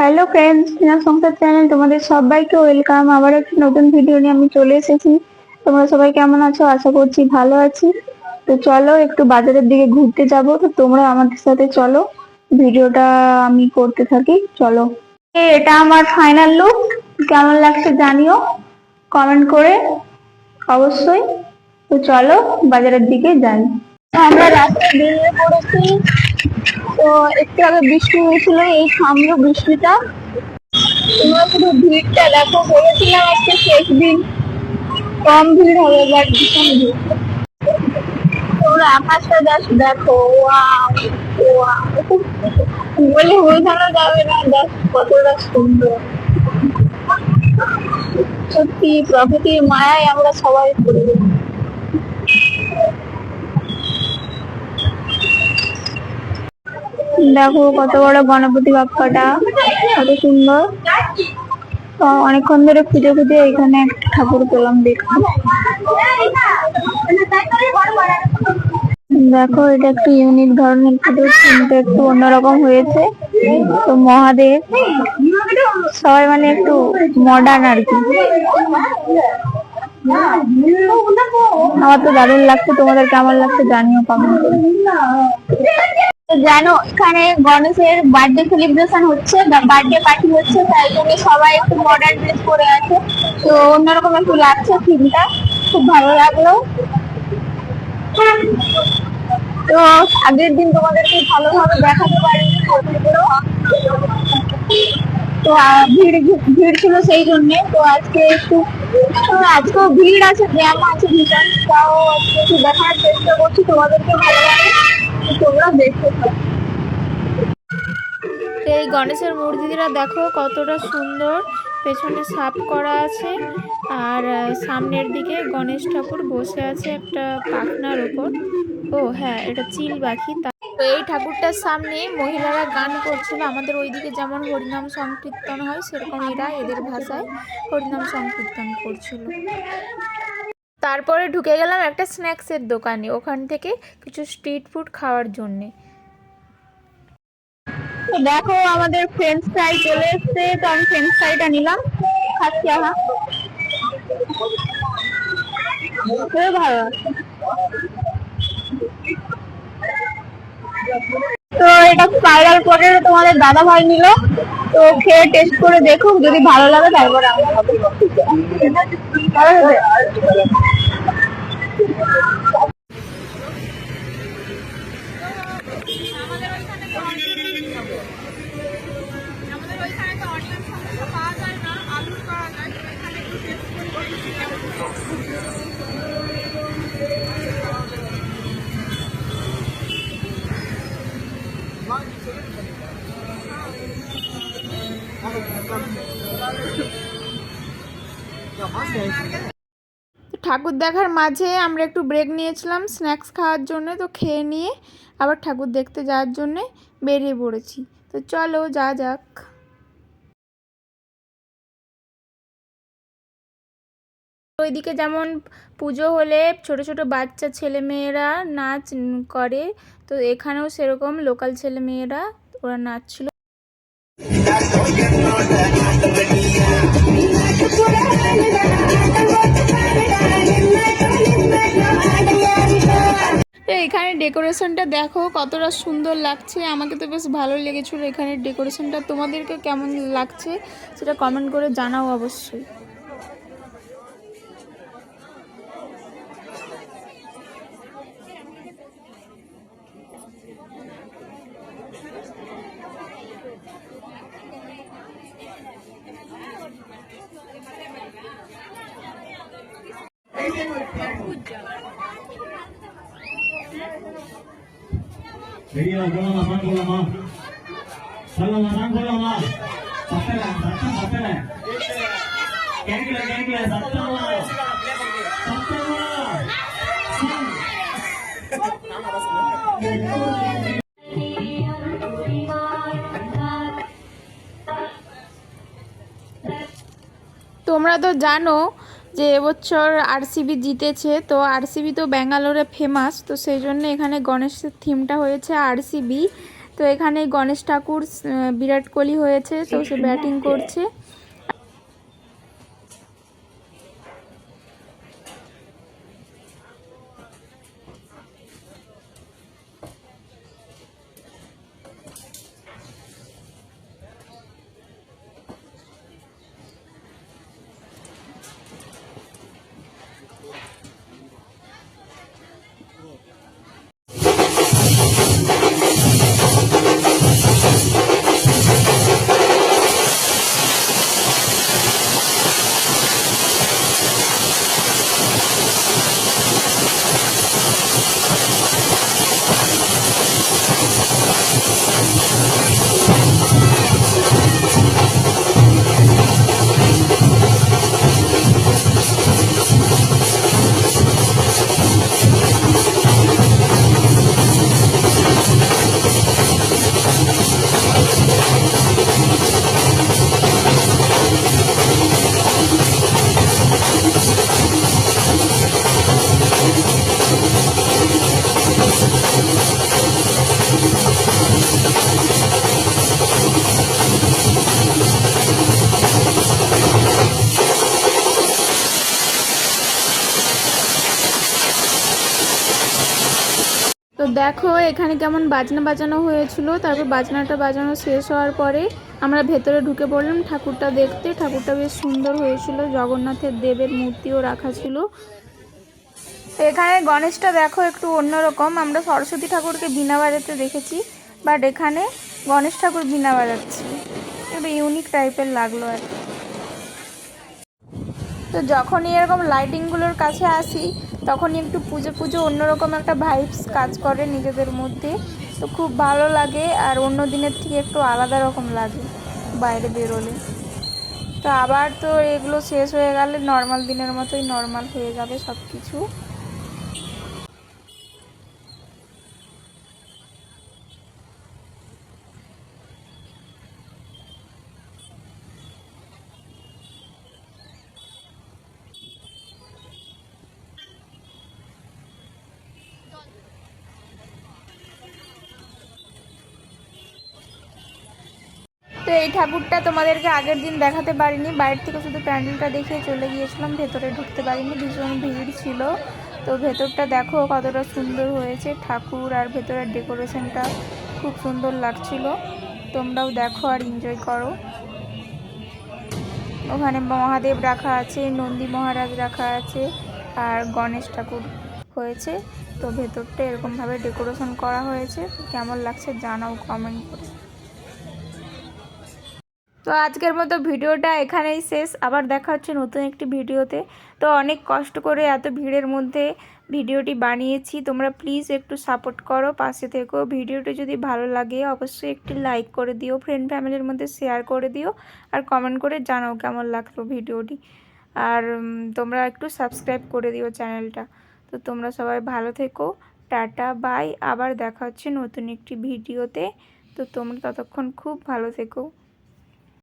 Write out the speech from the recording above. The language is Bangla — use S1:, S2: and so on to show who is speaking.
S1: হ্যালো ফ্রেন্ডস সিনা সংসার চ্যানেল তোমাদের সবাইকে ওয়েলকাম আবার একটি নতুন ভিডিও নিয়ে আমি চলে এসেছি। তোমরা সবাই কেমন আছো? আশা করছি ভালো আছি। তো চলো, একটু বাজারের দিকে ঘুরতে যাব। তো তোমরা আমাদের সাথে চলো। ভিডিওটা আমি করতে থাকি। চলো। এটা আমার ফাইনাল লুক কেমন লাগছে জানিও। কমেন্ট করে, অবশ্যই। তো চলো, বাজারের দিকে যাই। আমরা রাস্তায় বেরিয়ে পড়েছি। তো একটু আগে বৃষ্টি হয়েছিল, এই থামলো বৃষ্টিটা। তোমরা শুধু ভিড়টা দেখো, বলেছিলাম আজকে শেষ দিন। কম ভিড় হবে বাট ভীষণ ভিড়। তোমরা আকাশটা জাস্ট দেখো ওয়াও ওয়াও বলে বোঝানো যাবে না দেখ কতটা সুন্দর। সত্যি, প্রকৃতির মায়ায় আমরা সবাই পড়ে দেখো কত বড় গণপতি বাপ্পাটা, কত সুন্দর। অনেকক্ষণ ধরে খুঁজে খুঁজে এখানে একটা ঠাকুর পেলাম দেখতে। দেখো, এটা একটু ইউনিক ধরনের পুজো থিমটা একটু অন্যরকম হয়েছে। তো মহাদেব, সবাই মানে একটু মডার্ন আর কি। আমার তো দারুণ লাগছে, তোমাদের কেমন লাগছে জানিও কমেন্ট জানো, এখানে গণেশের বার্থডে সেলিব্রেশন হচ্ছে, বা বার্থডে পার্টি হচ্ছে, তাই জন্য সবাই একটু মডার্ন ড্রেস পরে আছে। তো অন্যরকম একটু লাগছে থিমটা, খুব ভালো লাগল। তো আগের দিন তোমাদেরকে ভালোভাবে দেখাতে পারিনি তো ভিড় ভিড় ছিল সেই জন্য, তো আজকে একটু আজকেও ভিড় আছে, জ্যাম আছে ভীষণ তাও একটু দেখার চেষ্টা করছি তোমাদেরকে ভালো লাগে
S2: এই গণেশের মূর্তিটা দেখো কতটা সুন্দর। পেছনে সাপ করা আছে আর সামনের দিকে গণেশ ঠাকুর বসে আছে একটা পাখনার উপর ও হ্যাঁ এটা চিল পাখি, তো এই ঠাকুরটার সামনে মহিলারা গান করছিল। আমাদের ওইদিকে যেমন হরিনাম সংকীর্তন হয় সেরকম এরা এদের ভাষায় হরিনাম সংকীর্তন করছিল। তারপরে ঢুকে গেলাম একটা স্ন্যাক্সের দোকানে, ওখান থেকে কিছু স্ট্রিট ফুড খাওয়ার জন্যে।
S1: দেখো, আমাদের ফ্রেঞ্চ ফ্রাই চলে এসছে, তো আমি ফ্রেঞ্চ ফ্রাইটা নিলাম, খাচ্ছি আহা ভালো তো এটা স্পাইরাল পটেটো তোমাদের দাদা ভাই নিল। তো খেয়ে টেস্ট করে দেখুক যদি ভালো লাগে তারপরে আমি ভালো হয়েছে?
S2: ঠাকুর দেখার মাঝে আমরা একটু ব্রেক নিয়েছিলাম স্ন্যাক্স খাওয়ার জন্য তো খেয়ে নিয়ে আবার ঠাকুর দেখতে যাওয়ার জন্যে বেরিয়ে পড়েছি। তো চলো যা যাক। ওইদিকে যেমন পুজো হলে ছোট ছোট বাচ্চা ছেলেমেয়েরা নাচ করে, তো এখানেও সেরকম লোকাল ছেলে মেয়েরা ওরা নাচছিল। তো এখানে ডেকোরেশনটা দেখো কতটা সুন্দর লাগছে। আমাকে তো বেশ ভালো লেগেছিলো এখানে ডেকোরেশনটা। তোমাদেরকে কেমন লাগছে সেটা কমেন্ট করে জানাও অবশ্যই।
S3: Lama, sampai lah, sampai sampai lah. Kayak gila kayak gila sampai lah, sampai lah.
S2: তোমরা তো জানো যে এবছর আরসিবি জিতেছে, তো আরসিবি তো ব্যাঙ্গালোরে ফেমাস তো সেই জন্য এখানে গণেশের থিমটা হয়েছে আরসিবি
S1: তো এখানে গণেশ ঠাকুর বিরাট কোহলি হয়েছে, তো সে ব্যাটিং করছে। তো দেখো, এখানে কেমন বাজনা বাজানো হয়েছিল। তারপর বাজনাটা বাজানো শেষ হওয়ার পরে আমরা ভেতরে ঢুকে পড়লাম ঠাকুরটা দেখতে। ঠাকুরটা বেশ সুন্দর হয়েছিল। জগন্নাথের দেবের মূর্তিও রাখা ছিল। এখানে গণেশটা দেখো একটু অন্যরকম। আমরা সরস্বতী ঠাকুরকে বিনা বাজাতে দেখেছি বাট এখানে গণেশ ঠাকুর বিনা বাজাচ্ছে। একটু ইউনিক টাইপের লাগল আর। তো যখনই এরকম লাইটিংগুলোর কাছে আসি তখনই একটু পুজো পুজো, অন্যরকম একটা ভাইবস কাজ করে নিজেদের মধ্যে। তো খুব ভালো লাগে আর অন্য দিনের থেকে একটু আলাদা রকম লাগে বাইরে বেরোলে। তো আবার তো এগুলো শেষ হয়ে গেলে নর্মাল দিনের মতোই নর্মাল হয়ে যাবে সব কিছু তো এই ঠাকুরটা তোমাদেরকে আগের দিন দেখাতে পারিনি বাইরে থেকে শুধু প্যান্ডেলটা দেখিয়ে চলে গিয়েছিলাম, ভেতরে ঢুকতে পারিনি, ভীষণ ভিড় ছিল। তো ভেতরটা দেখো কতটা সুন্দর হয়েছে, ঠাকুর আর ভেতরের ডেকোরেশনটা খুব সুন্দর লাগছিল। তোমরাও দেখো আর এনজয় করো। ওখানে মহাদেব রাখা আছে, নন্দী মহারাজ রাখা আছে, আর গণেশ ঠাকুর হয়েছে। তো ভেতরটা এরকমভাবে ডেকোরেশন করা হয়েছে। কেমন লাগছে জানাও কমেন্ট করে। তো আজকের মতো ভিডিওটা এখানেই শেষ। আবার দেখা হচ্ছে নতুন একটি ভিডিওতে। তো অনেক কষ্ট করে এত ভিড়ের মধ্যে ভিডিওটি বানিয়েছি। তোমরা প্লিজ একটু সাপোর্ট করো, পাশে থেকো। ভিডিওটি যদি ভালো লাগে, অবশ্যই একটি লাইক করে দিও ফ্রেন্ড ফ্যামিলির মধ্যে শেয়ার করে দিও, আর কমেন্ট করে জানাও কেমন লাগল ভিডিওটি। আর তোমরা একটু সাবস্ক্রাইব করে দিও চ্যানেলটা তো তোমরা সবাই ভালো থেকো। টাটা বাই আবার দেখা হচ্ছে নতুন একটি ভিডিওতে। তো তোমরা ততক্ষণ খুব ভালো থেকো।